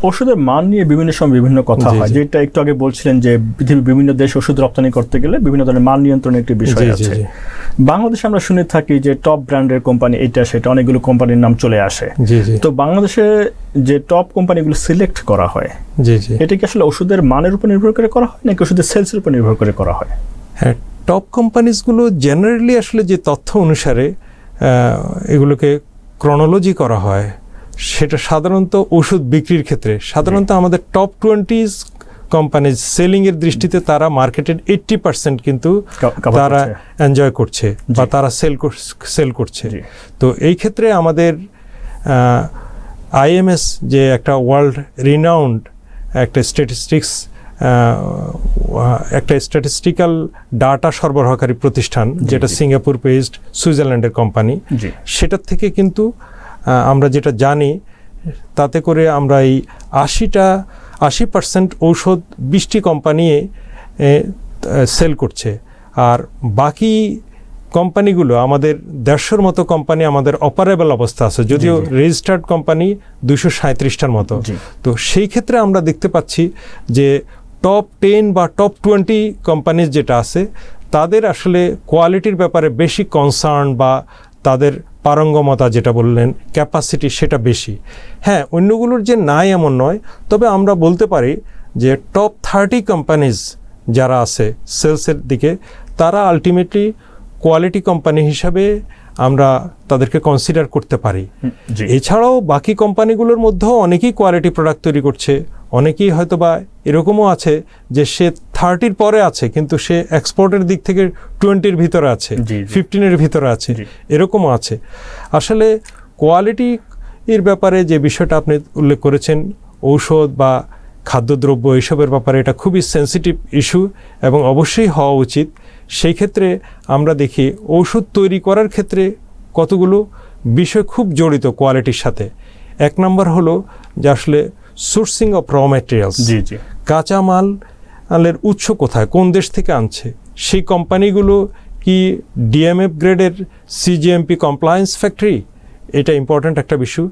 ওষুধের মান নিয়ে বিভিন্ন সময় বিভিন্ন কথা হয়। যেটা একটু আগে বলছিলেন যে পৃথিবীর বিভিন্ন দেশ ওষুধ রপ্তানি করতে গেলে বিভিন্ন ধরনের মান নিয়ন্ত্রণের একটি বিষয় আছে। বাংলাদেশে আমরা শুনে থাকি যে টপ ব্র্যান্ডের কোম্পানি এটা সেটা অনেকগুলো কোম্পানির নাম চলে আসে। তো বাংলাদেশে যে টপ কোম্পানিগুলো সিলেক্ট করা হয় এটা কি আসলে ওষুধের মানের উপর নির্ভর করে করা হয় নাকি ওষুধের সেলসের উপর নির্ভর করে করা হয়? হ্যাঁ টপ কোম্পানিজগুলো জেনারেলি আসলে যে তথ্য অনুসারে আহ, এগুলোকে ক্রনোলজি করা হয় সেটা সাধারণত ওষুধ বিক্রির ক্ষেত্রে। সাধারণত আমাদের টপ টোয়েন্টিজ কোম্পানিজ সেলিংয়ের দৃষ্টিতে তারা মার্কেটের এইট্টি পার্সেন্ট কিন্তু তারা এনজয় করছে বা তারা সেল সেল করছে। তো এই ক্ষেত্রে আমাদের আইএমএস যে একটা ওয়ার্ল্ড রিনাউন্ড একটা স্ট্যাটিস্টিক্স একটা স্ট্যাটিস্টিক্যাল ডাটা সরবরাহকারী প্রতিষ্ঠান যেটা সিঙ্গাপুর বেসড সুইজারল্যান্ডের কোম্পানি সেটার থেকে কিন্তু আমরা যেটা জানি তাতে করে আমরা এই আশিটা আশি পার্সেন্ট ঔষধ বিশটি কোম্পানি সেল করছে। আর বাকি কোম্পানিগুলো আমাদের দেড়শোর মতো কোম্পানি আমাদের অপারেবল অবস্থা আছে যদিও রেজিস্টার্ড কোম্পানি দুশো সাঁত্রিশটার মতো। তো সেই ক্ষেত্রে আমরা দেখতে পাচ্ছি যে টপ টেন বা টপ টোয়েন্টি কোম্পানিজ যেটা আছে তাদের আসলে কোয়ালিটির ব্যাপারে বেশি কনসার্ন বা তাদের পারঙ্গমতা যেটা বললেন ক্যাপাসিটি সেটা বেশি। হ্যাঁ অন্যগুলোর যে নাই এমন নয় তবে আমরা বলতে পারি যে টপ থার্টি কোম্পানিজ যারা আছে সেলসের দিকে তারা আলটিমেটলি কোয়ালিটি কোম্পানি হিসাবে আমরা তাদেরকে কনসিডার করতে পারি। এছাড়াও বাকি কোম্পানিগুলোর মধ্যেও অনেকেই কোয়ালিটি প্রোডাক্ট তৈরি করছে। অনেকেই হয়তো বা এরকমও আছে যে সে থার্টির পরে আছে কিন্তু সে এক্সপোর্টের দিক থেকে টোয়েন্টির ভিতরে আছে। ফিফটিনের ভিতরে আছে। এরকমও আছে আসলে কোয়ালিটি এর ব্যাপারে যে বিষয়টা আপনি উল্লেখ করেছেন ঔষধ বা খাদ্যদ্রব্য এইসবের ব্যাপারে এটা খুবই সেন্সিটিভ ইস্যু এবং অবশ্যই হওয়া উচিত সেই ক্ষেত্রে আমরা দেখি ঔষধ তৈরি করার ক্ষেত্রে কতগুলো বিষয় খুব জড়িত কোয়ালিটির সাথে এক নম্বর হলো যে আসলে সোর্সিং অফ র ম্যাটেরিয়ালস জি জি। কাঁচামাল আলের উৎস কোথায়? কোন দেশ থেকে আনছে? সেই কোম্পানিগুলো কি ডিএমএফ গ্রেডের সিজিএমপি কমপ্লায়েন্স ফ্যাক্টরি এটা ইম্পর্ট্যান্ট একটা ইস্যু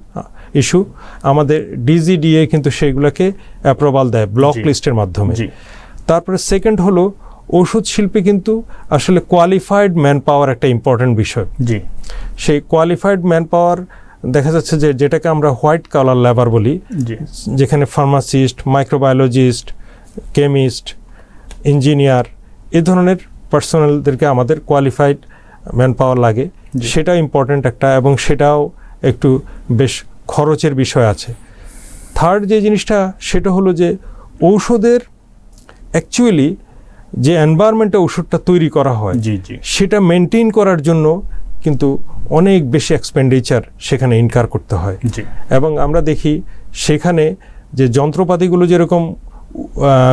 ইস্যু আমাদের ডিজিডিএ কিন্তু সেইগুলোকে অ্যাপ্রুভাল দেয় ব্লক লিস্টের মাধ্যমে। জি। তারপরে সেকেন্ড হলো ওষুধ শিল্পে কিন্তু আসলে কোয়ালিফাইড ম্যান পাওয়ার একটা ইম্পর্ট্যান্ট বিষয়। জি। সেই কোয়ালিফাইড ম্যান পাওয়ার দেখা যাচ্ছে যে যেটাকে আমরা হোয়াইট কালার লেবার বলি যেখানে ফার্মাসিস্ট মাইক্রোবায়োলজিস্ট কেমিস্ট ইঞ্জিনিয়ার এ ধরনের পার্সোনালদেরকে আমাদের কোয়ালিফাইড ম্যান পাওয়ার লাগে। সেটা ইম্পর্ট্যান্ট একটা এবং সেটাও একটু বেশ খরচের বিষয় আছে। থার্ড যে জিনিসটা সেটা হলো যে ঔষধের অ্যাকচুয়ালি যে এনভায়রনমেন্টে ওষুধটা তৈরি করা হয় সেটা মেনটেন করার জন্য কিন্তু অনেক বেশি এক্সপেন্ডিচার সেখানে ইনকার করতে হয়। জি। এবং আমরা দেখি সেখানে যে যন্ত্রপাতিগুলো যেরকম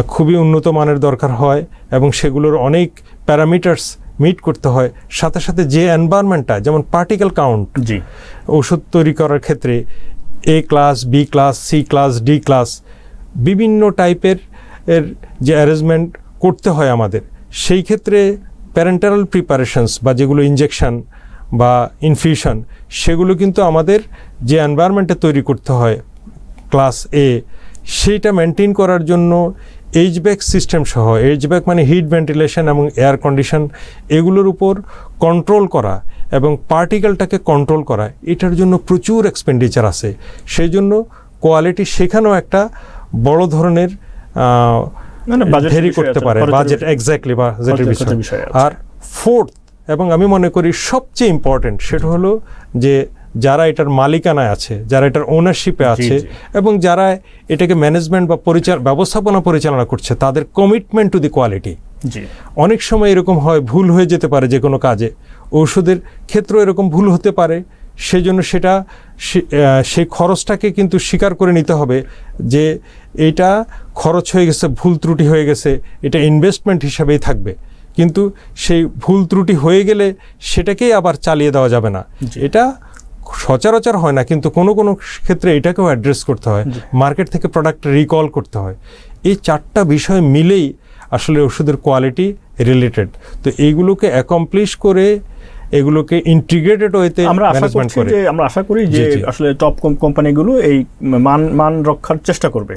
খুবই উন্নত মানের দরকার হয় এবং সেগুলোর অনেক প্যারামিটার্স মিট করতে হয় সাথে সাথে যে এনভায়রনমেন্টটা যেমন পার্টিকেল কাউন্ট জি। ওষুধ তৈরি করার ক্ষেত্রে A class B class C class D class বিভিন্ন টাইপের এর যে অ্যারেঞ্জমেন্ট করতে হয় আমাদের। সেই ক্ষেত্রে প্যারেন্টারাল প্রিপারেশনস বা যেগুলো ইনজেকশন বা ইনফিউশন সেগুলো কিন্তু আমাদের যে এনভায়রনমেন্টে তৈরি করতে হয় ক্লাস এ সেইটা মেনটেন করার জন্য এইচব্যাক সিস্টেম সহ এইচব্যাক মানে হিট ভেন্টিলেশন এবং এয়ার কন্ডিশন এগুলোর উপর কন্ট্রোল করা এবং পার্টিকেলটাকে কন্ট্রোল করা এটার জন্য প্রচুর এক্সপেন্ডিচার আছে সেই জন্য কোয়ালিটি সেখানেও একটা বড় ধরনের মানে ভেরি করতে পারে বাজেট। এক্স্যাক্টলি বাজেটের বিষয়। আর ফোর্থ এবং আমি মনে করি সবচেয়ে ইম্পর্টেন্ট সেটা হলো যে যারা এটার মালিকানায় আছে যারা এটার ওনারশিপে আছে এবং যারা এটাকে ম্যানেজমেন্ট বা পরিচাল ব্যবস্থাপনা পরিচালনা করছে তাদের কমিটমেন্ট টু দি কোয়ালিটি অনেক সময় এরকম হয় ভুল হয়ে যেতে পারে যে কোনো কাজে। ঔষধের ক্ষেত্রে এরকম ভুল হতে পারে সেজন্য সেটা সে- সেই খরচটাকে কিন্তু স্বীকার করে নিতে হবে যে এটা খরচ হয়ে গেছে ভুল ত্রুটি হয়ে গেছে এটা ইনভেস্টমেন্ট হিসাবেই থাকবে। কিন্তু সেই ভুল ত্রুটি হয়ে গেলে সেটাকেই আবার চালিয়ে দেওয়া যাবে না। এটা সচরাচর হয় না কিন্তু কোনো কোনো ক্ষেত্রে এটাকেও অ্যাড্রেস করতে হয়। মার্কেট থেকে প্রোডাক্ট রিকল করতে হয়। এই চারটা বিষয় মিলেই আসলে ওষুধের কোয়ালিটি রিলেটেড তো এইগুলোকে অ্যাকমপ্লিশ করে এগুলোকে ইন্টিগ্রেটেড ওয়েতে আমরা আশা করছি করে। যে আমরা আশা করি যে। আসলে টপ কোম্পানিগুলো এই মান মান রক্ষার চেষ্টা করবে।